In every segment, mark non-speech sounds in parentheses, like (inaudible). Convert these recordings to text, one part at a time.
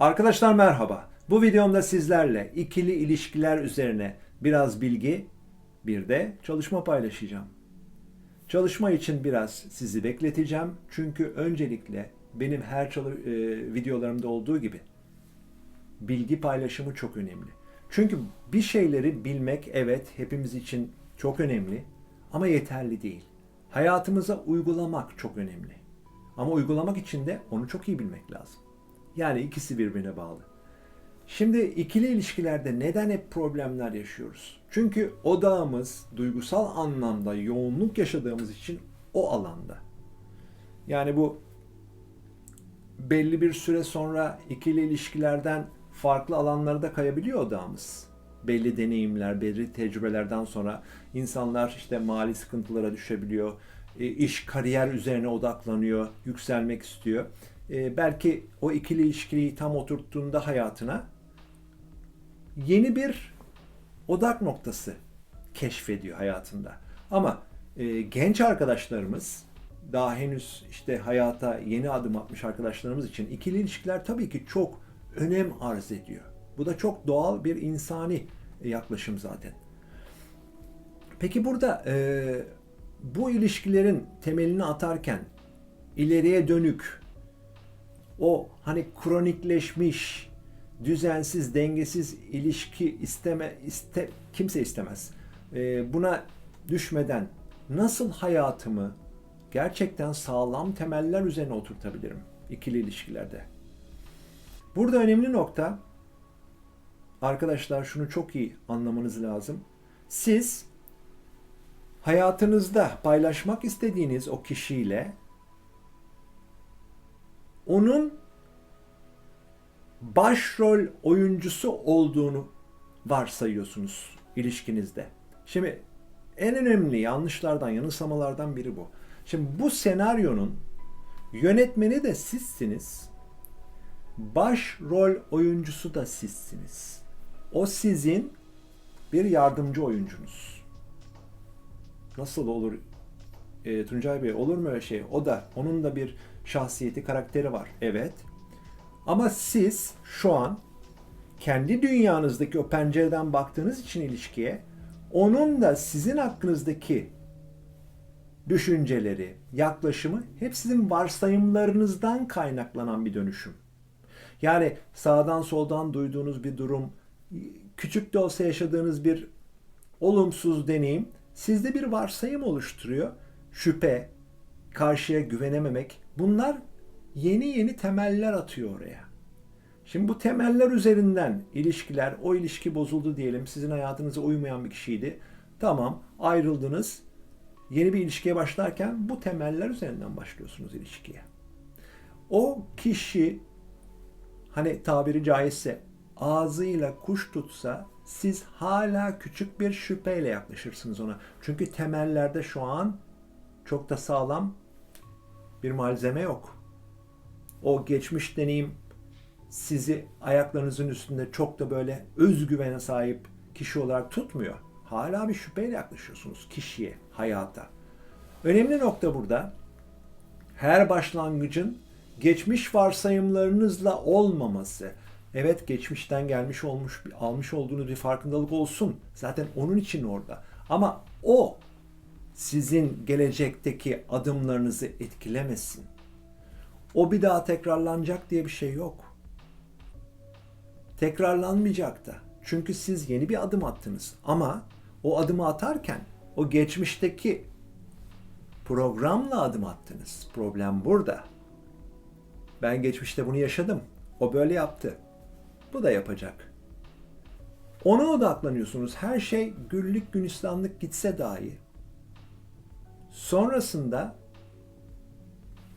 Arkadaşlar merhaba. Bu videomda sizlerle ikili ilişkiler üzerine biraz bilgi, bir de çalışma paylaşacağım. Çalışma için biraz sizi bekleteceğim. Çünkü öncelikle benim her çalı e, videolarımda olduğu gibi bilgi paylaşımı çok önemli. Çünkü bir şeyleri bilmek evet hepimiz için çok önemli ama yeterli değil. Hayatımıza uygulamak çok önemli. Ama uygulamak için de onu çok iyi bilmek lazım. Yani ikisi birbirine bağlı. Şimdi ikili ilişkilerde neden hep problemler yaşıyoruz? Çünkü odağımız duygusal anlamda yoğunluk yaşadığımız için o alanda. Yani bu belli bir süre sonra ikili ilişkilerden farklı alanlara da kayabiliyor odağımız. Belli deneyimler, belli tecrübelerden sonra insanlar işte mali sıkıntılara düşebiliyor. E, iş, kariyer üzerine odaklanıyor, yükselmek istiyor. E, belki o ikili ilişkiyi tam oturttuğunda hayatına yeni bir odak noktası keşfediyor hayatında. Ama e, genç arkadaşlarımız daha henüz işte hayata yeni adım atmış arkadaşlarımız için ikili ilişkiler tabii ki çok önem arz ediyor. Bu da çok doğal bir insani yaklaşım zaten. Peki burada e, bu ilişkilerin temelini atarken ileriye dönük o hani kronikleşmiş, düzensiz, dengesiz ilişki isteme iste kimse istemez. E, buna düşmeden nasıl hayatımı gerçekten sağlam temeller üzerine oturtabilirim ikili ilişkilerde? Burada önemli nokta arkadaşlar şunu çok iyi anlamanız lazım. Siz hayatınızda paylaşmak istediğiniz o kişiyle onun başrol oyuncusu olduğunu varsayıyorsunuz ilişkinizde. Şimdi en önemli yanlışlardan, yanılsamalardan biri bu. Şimdi bu senaryonun yönetmeni de sizsiniz. Başrol oyuncusu da sizsiniz. O sizin bir yardımcı oyuncunuz. Nasıl olur e, Tuncay Bey olur mu öyle şey? O da onun da bir şahsiyeti, karakteri var. Evet. Ama siz şu an kendi dünyanızdaki o pencereden baktığınız için ilişkiye onun da sizin hakkınızdaki düşünceleri, yaklaşımı hep sizin varsayımlarınızdan kaynaklanan bir dönüşüm. Yani sağdan soldan duyduğunuz bir durum, küçük de olsa yaşadığınız bir olumsuz deneyim sizde bir varsayım oluşturuyor. Şüphe, karşıya güvenememek bunlar yeni yeni temeller atıyor oraya. Şimdi bu temeller üzerinden ilişkiler, o ilişki bozuldu diyelim. Sizin hayatınıza uymayan bir kişiydi. Tamam, ayrıldınız. Yeni bir ilişkiye başlarken bu temeller üzerinden başlıyorsunuz ilişkiye. O kişi hani tabiri caizse ağzıyla kuş tutsa siz hala küçük bir şüpheyle yaklaşırsınız ona. Çünkü temellerde şu an çok da sağlam bir malzeme yok. O geçmiş deneyim sizi ayaklarınızın üstünde çok da böyle özgüvene sahip kişi olarak tutmuyor. Hala bir şüpheyle yaklaşıyorsunuz kişiye, hayata. Önemli nokta burada her başlangıcın geçmiş varsayımlarınızla olmaması. Evet geçmişten gelmiş olmuş almış olduğunuz bir farkındalık olsun. Zaten onun için orada. Ama o sizin gelecekteki adımlarınızı etkilemesin. O bir daha tekrarlanacak diye bir şey yok. Tekrarlanmayacak da. Çünkü siz yeni bir adım attınız. Ama o adımı atarken o geçmişteki programla adım attınız. Problem burada. Ben geçmişte bunu yaşadım. O böyle yaptı. Bu da yapacak. Ona odaklanıyorsunuz. Her şey güllük gülistanlık gitse dahi. Sonrasında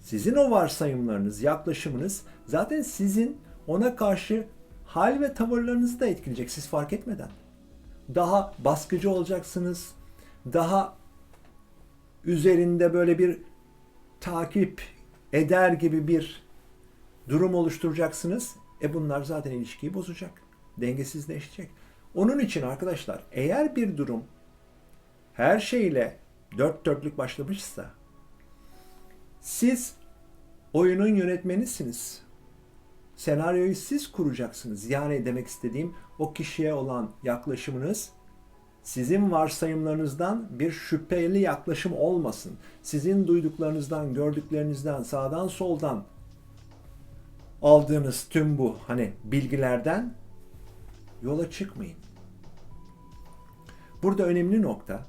sizin o varsayımlarınız, yaklaşımınız zaten sizin ona karşı hal ve tavırlarınızı da etkileyecek siz fark etmeden. Daha baskıcı olacaksınız. Daha üzerinde böyle bir takip eder gibi bir durum oluşturacaksınız. E bunlar zaten ilişkiyi bozacak. Dengesizleşecek. Onun için arkadaşlar eğer bir durum her şeyle dört dörtlük başlamışsa siz oyunun yönetmenisiniz. senaryoyu siz kuracaksınız. Yani demek istediğim o kişiye olan yaklaşımınız sizin varsayımlarınızdan bir şüpheli yaklaşım olmasın. Sizin duyduklarınızdan, gördüklerinizden, sağdan soldan aldığınız tüm bu hani bilgilerden yola çıkmayın. Burada önemli nokta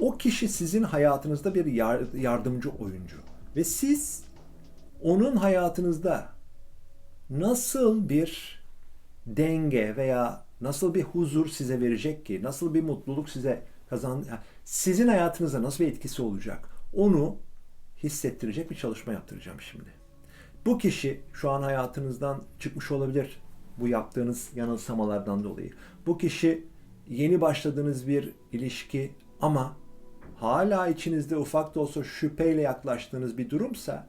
o kişi sizin hayatınızda bir yardımcı oyuncu ve siz onun hayatınızda nasıl bir denge veya nasıl bir huzur size verecek ki, nasıl bir mutluluk size kazan, sizin hayatınızda nasıl bir etkisi olacak, onu hissettirecek bir çalışma yaptıracağım şimdi. Bu kişi şu an hayatınızdan çıkmış olabilir bu yaptığınız yanılsamalardan dolayı. Bu kişi yeni başladığınız bir ilişki ama hala içinizde ufak da olsa şüpheyle yaklaştığınız bir durumsa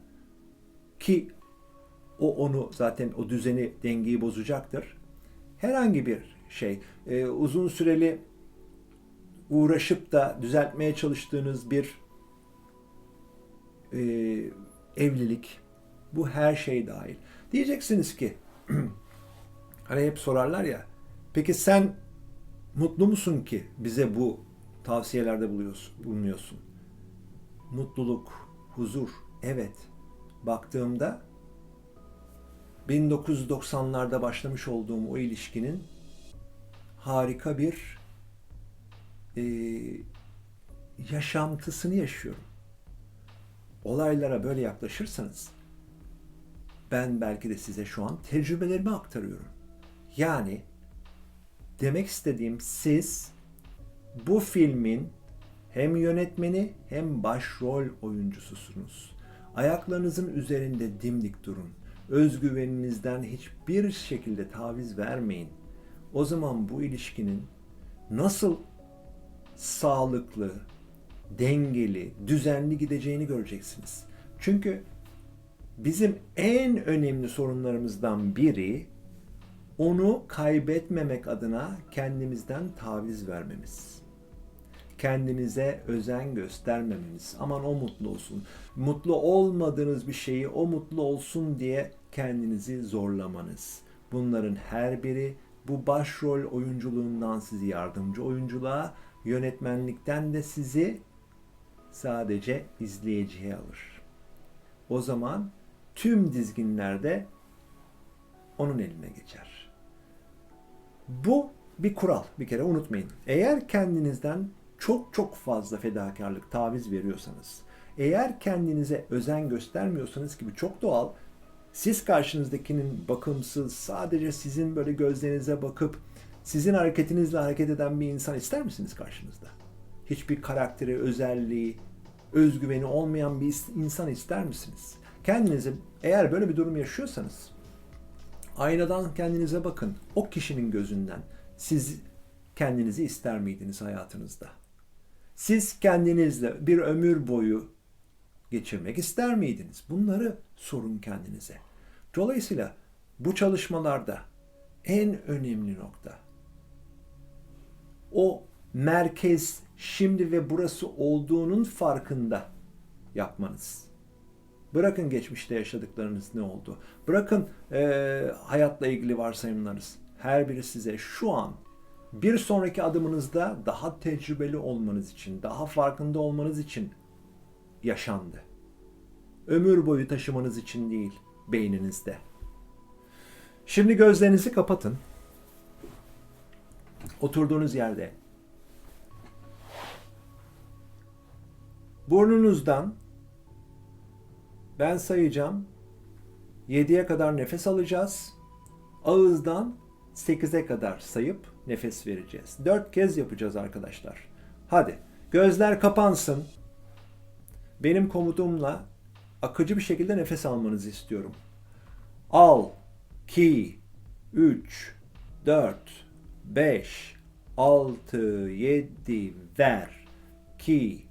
ki o onu zaten o düzeni dengeyi bozacaktır. Herhangi bir şey e, uzun süreli uğraşıp da düzeltmeye çalıştığınız bir e, evlilik bu her şey dahil. Diyeceksiniz ki (clears throat) hani hep sorarlar ya peki sen mutlu musun ki bize bu tavsiyelerde bulunuyorsun? Mutluluk, huzur, evet. Baktığımda 1990'larda başlamış olduğum o ilişkinin harika bir e, yaşantısını yaşıyorum. Olaylara böyle yaklaşırsanız ben belki de size şu an tecrübelerimi aktarıyorum. Yani demek istediğim siz bu filmin hem yönetmeni hem başrol oyuncususunuz. Ayaklarınızın üzerinde dimdik durun. Özgüveninizden hiçbir şekilde taviz vermeyin. O zaman bu ilişkinin nasıl sağlıklı, dengeli, düzenli gideceğini göreceksiniz. Çünkü bizim en önemli sorunlarımızdan biri onu kaybetmemek adına kendimizden taviz vermemiz. Kendinize özen göstermemeniz. Aman o mutlu olsun. Mutlu olmadığınız bir şeyi o mutlu olsun diye kendinizi zorlamanız. Bunların her biri bu başrol oyunculuğundan sizi yardımcı oyunculuğa, yönetmenlikten de sizi sadece izleyiciye alır. O zaman tüm dizginlerde onun eline geçer. Bu bir kural bir kere unutmayın. Eğer kendinizden çok çok fazla fedakarlık, taviz veriyorsanız, eğer kendinize özen göstermiyorsanız gibi çok doğal, siz karşınızdakinin bakımsız, sadece sizin böyle gözlerinize bakıp sizin hareketinizle hareket eden bir insan ister misiniz karşınızda? Hiçbir karakteri, özelliği, özgüveni olmayan bir insan ister misiniz? Kendinize eğer böyle bir durum yaşıyorsanız aynadan kendinize bakın. O kişinin gözünden siz kendinizi ister miydiniz hayatınızda? Siz kendinizle bir ömür boyu geçirmek ister miydiniz? Bunları sorun kendinize. Dolayısıyla bu çalışmalarda en önemli nokta o merkez şimdi ve burası olduğunun farkında yapmanız. Bırakın geçmişte yaşadıklarınız ne oldu. Bırakın e, hayatla ilgili varsayımlarınız. Her biri size şu an bir sonraki adımınızda daha tecrübeli olmanız için, daha farkında olmanız için yaşandı. Ömür boyu taşımanız için değil beyninizde. Şimdi gözlerinizi kapatın. Oturduğunuz yerde burnunuzdan ben sayacağım 7'ye kadar nefes alacağız. Ağızdan 8'e kadar sayıp nefes vereceğiz. 4 kez yapacağız arkadaşlar. Hadi gözler kapansın. Benim komutumla akıcı bir şekilde nefes almanızı istiyorum. Al, 2, 3, 4, 5, 6, 7, ver. 2,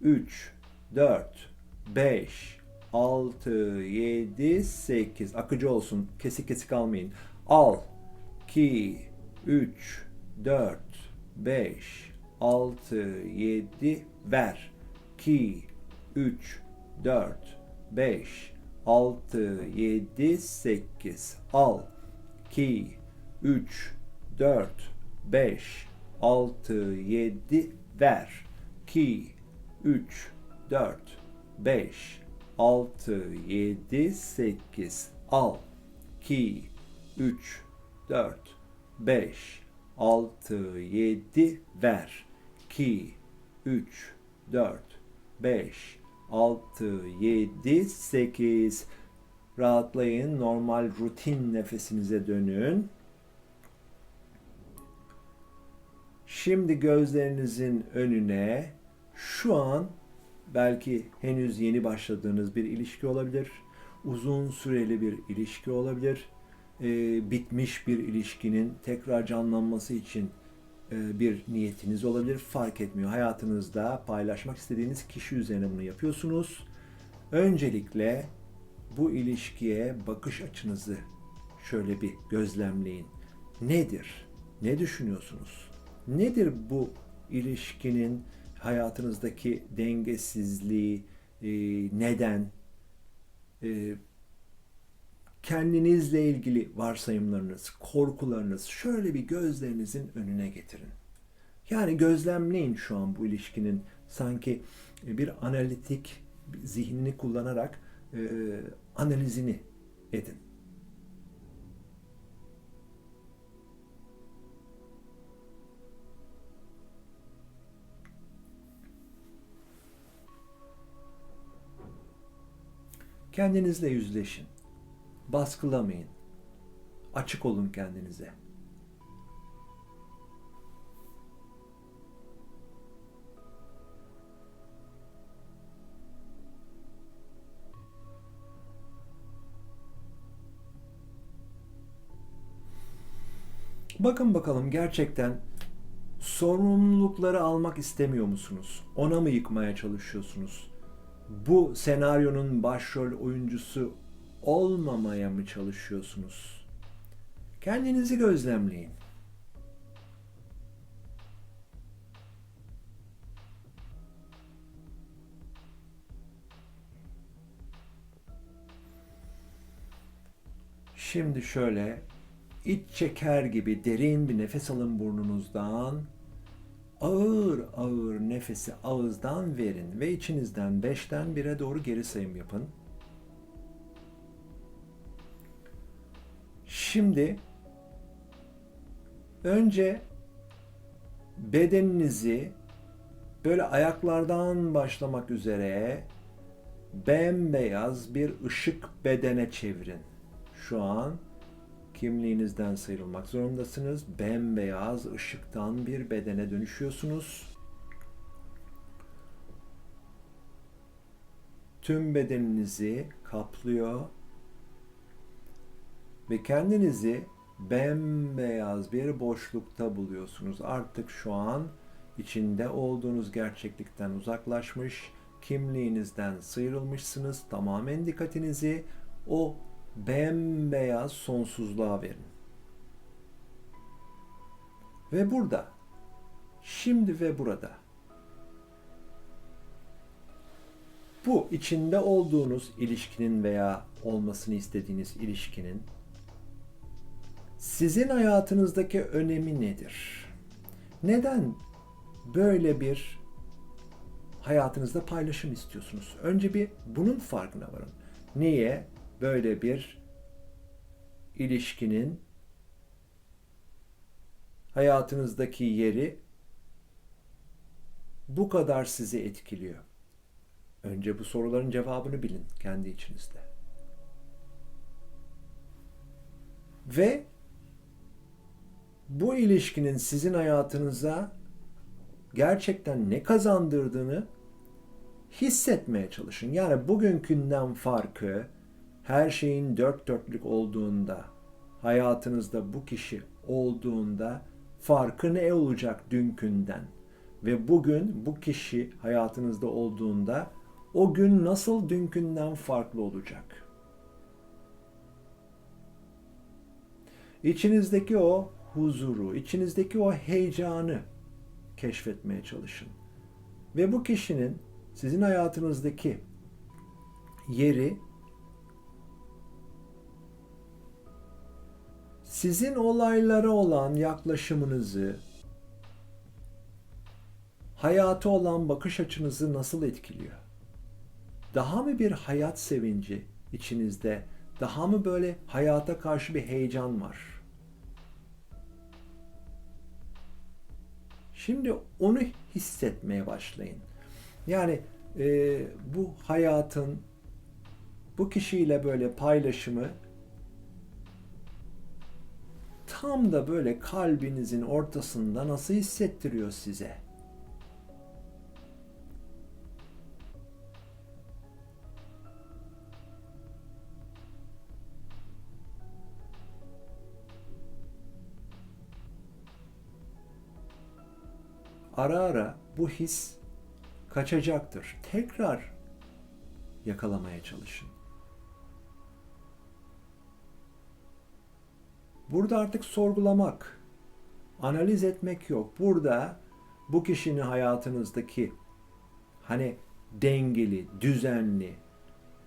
3, 4, 5, 6, 7, 8. Akıcı olsun. Kesik kesik almayın. Al, 2, 3, 4, 5, 6, 7, ver. 2, 3, 4, 5, 6, 7, 8. Al. 2, 3, 4, 5, 6, 7. Ver. 2, 3, 4, 5, 6, 7, 8. Al. 2, 3, 4, 5, 6, 7. Ver. 2, 3, 4, 5, 6, 7, 8. Rahatlayın. Normal rutin nefesinize dönün. Şimdi gözlerinizin önüne şu an belki henüz yeni başladığınız bir ilişki olabilir. Uzun süreli bir ilişki olabilir. Ee, bitmiş bir ilişkinin tekrar canlanması için e, bir niyetiniz olabilir. Fark etmiyor. Hayatınızda paylaşmak istediğiniz kişi üzerine bunu yapıyorsunuz. Öncelikle bu ilişkiye bakış açınızı şöyle bir gözlemleyin. Nedir? Ne düşünüyorsunuz? Nedir bu ilişkinin hayatınızdaki dengesizliği, e, neden? E, kendinizle ilgili varsayımlarınız, korkularınız şöyle bir gözlerinizin önüne getirin. Yani gözlemleyin şu an bu ilişkinin sanki bir analitik zihnini kullanarak e, analizini edin. Kendinizle yüzleşin. Baskılamayın. Açık olun kendinize. Bakın bakalım gerçekten sorumlulukları almak istemiyor musunuz? Ona mı yıkmaya çalışıyorsunuz? Bu senaryonun başrol oyuncusu olmamaya mı çalışıyorsunuz? Kendinizi gözlemleyin. Şimdi şöyle iç çeker gibi derin bir nefes alın burnunuzdan. Ağır ağır nefesi ağızdan verin ve içinizden 5'ten 1'e doğru geri sayım yapın. Şimdi önce bedeninizi böyle ayaklardan başlamak üzere bembeyaz bir ışık bedene çevirin. Şu an kimliğinizden sıyrılmak zorundasınız. Bembeyaz ışıktan bir bedene dönüşüyorsunuz. Tüm bedeninizi kaplıyor ve kendinizi bembeyaz bir boşlukta buluyorsunuz. Artık şu an içinde olduğunuz gerçeklikten uzaklaşmış, kimliğinizden sıyrılmışsınız. Tamamen dikkatinizi o bembeyaz sonsuzluğa verin. Ve burada, şimdi ve burada bu içinde olduğunuz ilişkinin veya olmasını istediğiniz ilişkinin sizin hayatınızdaki önemi nedir? Neden böyle bir hayatınızda paylaşım istiyorsunuz? Önce bir bunun farkına varın. Niye böyle bir ilişkinin hayatınızdaki yeri bu kadar sizi etkiliyor? Önce bu soruların cevabını bilin kendi içinizde. Ve bu ilişkinin sizin hayatınıza gerçekten ne kazandırdığını hissetmeye çalışın. Yani bugünkünden farkı her şeyin dört dörtlük olduğunda, hayatınızda bu kişi olduğunda farkı ne olacak dünkünden? Ve bugün bu kişi hayatınızda olduğunda o gün nasıl dünkünden farklı olacak? İçinizdeki o huzuru, içinizdeki o heyecanı keşfetmeye çalışın. Ve bu kişinin sizin hayatınızdaki yeri sizin olaylara olan yaklaşımınızı, hayata olan bakış açınızı nasıl etkiliyor? Daha mı bir hayat sevinci içinizde? Daha mı böyle hayata karşı bir heyecan var? Şimdi onu hissetmeye başlayın. Yani e, bu hayatın bu kişiyle böyle paylaşımı tam da böyle kalbinizin ortasında nasıl hissettiriyor size? Ara ara bu his kaçacaktır. Tekrar yakalamaya çalışın. Burada artık sorgulamak, analiz etmek yok. Burada bu kişinin hayatınızdaki hani dengeli, düzenli,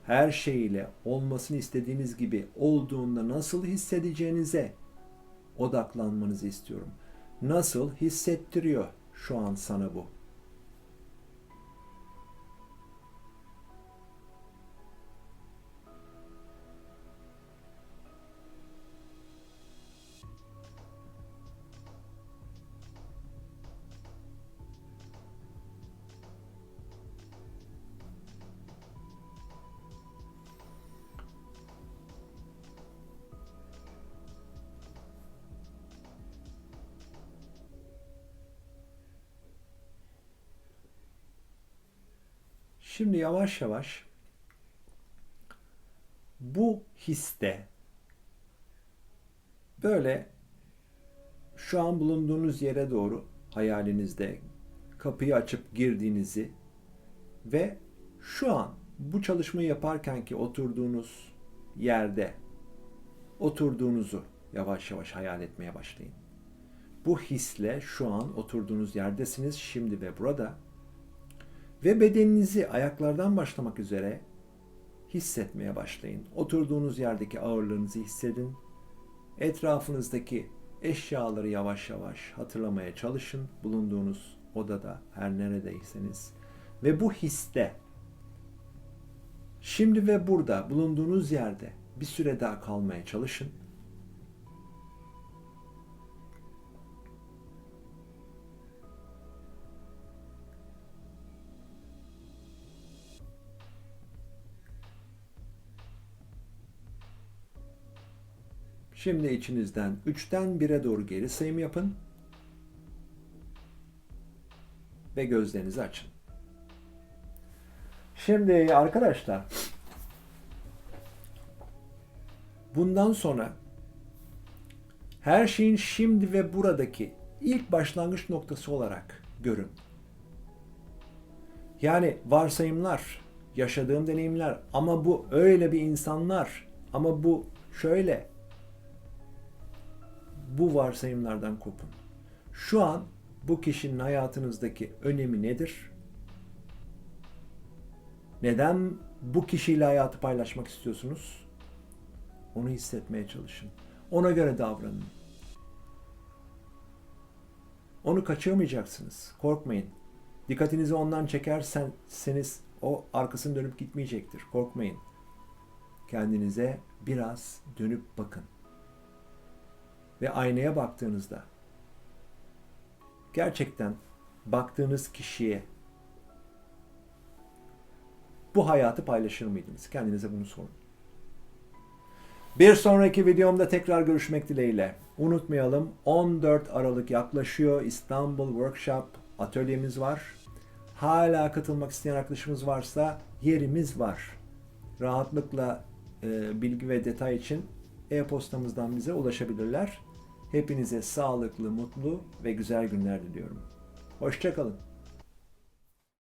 her şeyiyle olmasını istediğiniz gibi olduğunda nasıl hissedeceğinize odaklanmanızı istiyorum. Nasıl hissettiriyor şu an sana bu? Şimdi yavaş yavaş bu histe böyle şu an bulunduğunuz yere doğru hayalinizde kapıyı açıp girdiğinizi ve şu an bu çalışmayı yaparken ki oturduğunuz yerde oturduğunuzu yavaş yavaş hayal etmeye başlayın. Bu hisle şu an oturduğunuz yerdesiniz şimdi ve burada ve bedeninizi ayaklardan başlamak üzere hissetmeye başlayın. Oturduğunuz yerdeki ağırlığınızı hissedin. Etrafınızdaki eşyaları yavaş yavaş hatırlamaya çalışın. Bulunduğunuz odada her neredeyseniz ve bu histe şimdi ve burada bulunduğunuz yerde bir süre daha kalmaya çalışın. Şimdi içinizden 3'ten 1'e doğru geri sayım yapın. Ve gözlerinizi açın. Şimdi arkadaşlar bundan sonra her şeyin şimdi ve buradaki ilk başlangıç noktası olarak görün. Yani varsayımlar, yaşadığım deneyimler ama bu öyle bir insanlar ama bu şöyle bu varsayımlardan kopun. Şu an bu kişinin hayatınızdaki önemi nedir? Neden bu kişiyle hayatı paylaşmak istiyorsunuz? Onu hissetmeye çalışın. Ona göre davranın. Onu kaçırmayacaksınız. Korkmayın. Dikkatinizi ondan çekerseniz o arkasını dönüp gitmeyecektir. Korkmayın. Kendinize biraz dönüp bakın ve aynaya baktığınızda gerçekten baktığınız kişiye bu hayatı paylaşır mıydınız? Kendinize bunu sorun. Bir sonraki videomda tekrar görüşmek dileğiyle. Unutmayalım 14 Aralık yaklaşıyor. İstanbul Workshop atölyemiz var. Hala katılmak isteyen arkadaşımız varsa yerimiz var. Rahatlıkla e, bilgi ve detay için e-postamızdan bize ulaşabilirler. Hepinize sağlıklı, mutlu ve güzel günler diliyorum. Hoşçakalın.